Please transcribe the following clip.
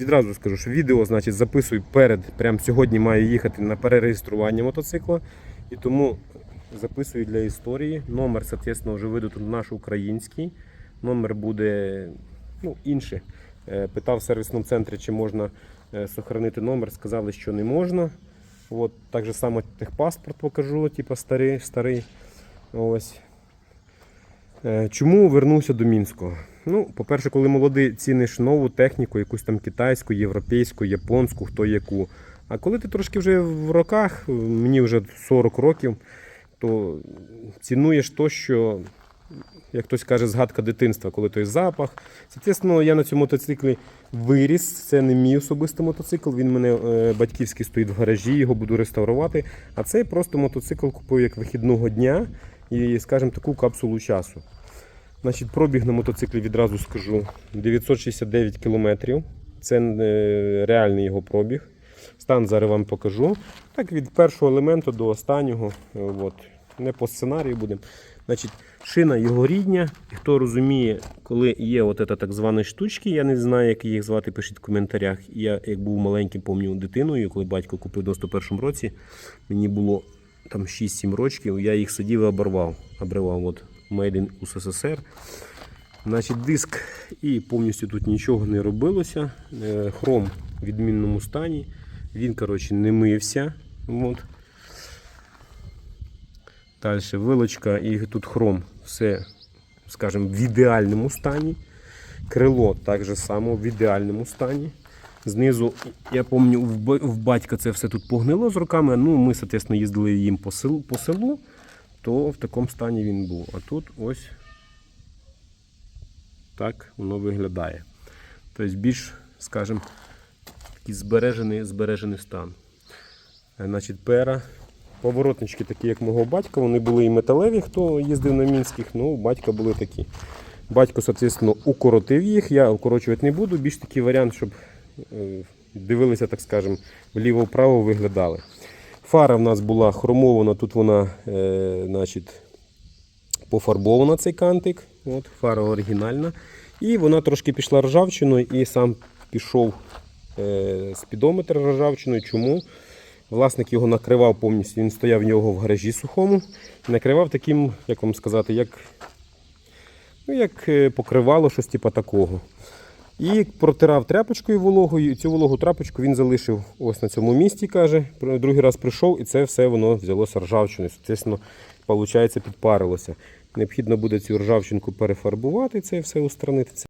відразу скажу, що відео значить, записую перед, прямо сьогодні маю їхати на перереєстрування мотоцикла. І тому записую для історії. Номер, соответственно, вже видадуть наш український. Номер буде ну, інший. Е, Питав в сервісному центрі, чи можна е, сохранити номер. Сказали, що не можна. От, так само техпаспорт покажу, типу старий, старий. Ось. Е, Чому вернувся до Мінського? Ну, по-перше, коли молодий ціниш нову техніку, якусь там китайську, європейську, японську, хто яку. А коли ти трошки вже в роках, мені вже 40 років, то цінуєш то, що, як хтось каже, згадка дитинства, коли той запах. Звісно, я на цьому мотоциклі виріс. Це не мій особистий мотоцикл. Він мене е, батьківський стоїть в гаражі, його буду реставрувати. А цей просто мотоцикл купив як вихідного дня і, скажімо, таку капсулу часу. Значить, пробіг на мотоциклі відразу скажу 969 кілометрів. Це е, реальний його пробіг. Стан зараз вам покажу. Так, від першого елементу до останнього. е, От. Не по сценарію будемо. Значить, шина його рідня. Хто розуміє, коли є от ета так звані штучки, я не знаю, як їх звати, пишіть в коментарях. Я як був маленьким, пам'ятаю дитиною, коли батько купив в 91 році, мені було там 6-7 років, я їх сидів і оборвав. Обривав от Made in USSR. Значить, диск і повністю тут нічого не робилося. Е, Хром в відмінному стані. Він, коротше, не мився. От. Далі вилочка і тут хром. Все, скажімо, в ідеальному стані. Крило так само в ідеальному стані. Знизу, я пам'ятаю, в батька це все тут погнило з руками. Ну, ми, соответственно, їздили їм по селу, по селу, то в такому стані він був. А тут ось так воно виглядає. Тобто більш, скажімо, такий збережений, збережений стан. Е, Значить, пера. Поворотнички такі, як мого батька, вони були і металеві, хто їздив на мінських, ну, у батька були такі. Батько, соответственно, укоротив їх, я укорочувати не буду. Більш такий варіант, щоб дивилися, так скажемо, вліво-вправо виглядали. Фара в нас була хромована, тут вона е, значить, пофарбована цей кантик. От, фара оригінальна. І вона трошки пішла ржавчиною і сам пішов е, спідометр ржавчиною. Чому? Власник його накривав повністю, він стояв в нього в гаражі сухому. Накривав таким, як вам сказати, як, ну, як е, покривало щось типу такого. І протирав тряпочкою вологою, і цю вологу тряпочку він залишив ось на цьому місці, каже. Другий раз прийшов, і це все воно взялося ржавчиною. Звісно, підпарилося. Необхідно буде цю ржавчинку перефарбувати, це все устранити.